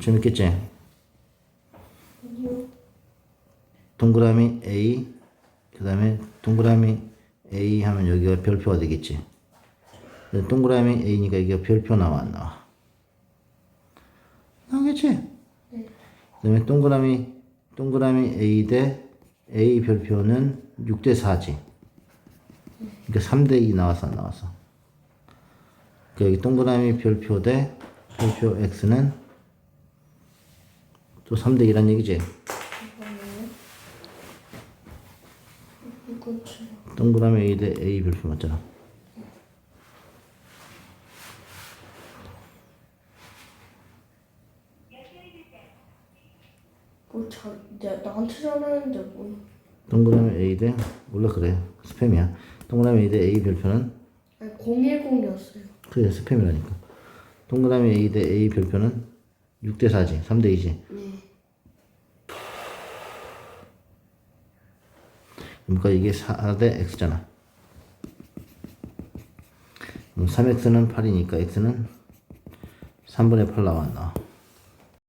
재밌겠지? 동그라미 A 그 다음에 동그라미 A 하면 여기가 별표가 되겠지 동그라미 A니까 여기가 별표 나와 안 나와 나오겠지? 네. 그 다음에 동그라미 동그라미 A 대 A 별표는 6대 4지 그러니까 3대 2 나왔어 안 나왔어 그 여기 동그라미 별표 대 별표 X는 또 3대 2란 얘기지 동그라미 A 대 A 별표 맞잖아. 뭐 자, 내 나한테 전화했는데 뭐. 동그라미 A 대 몰라 그래 스팸이야. 동그라미 A 대 A 별표는 아니 010이었어요. 그래 스팸이라니까. 동그라미 A 대 A 별표는 6대 4지, 3대 2지. 네. 그러니까 이게 4대 X잖아. 그럼 3X는 8이니까 X는 3분의 8 나와 안 나와.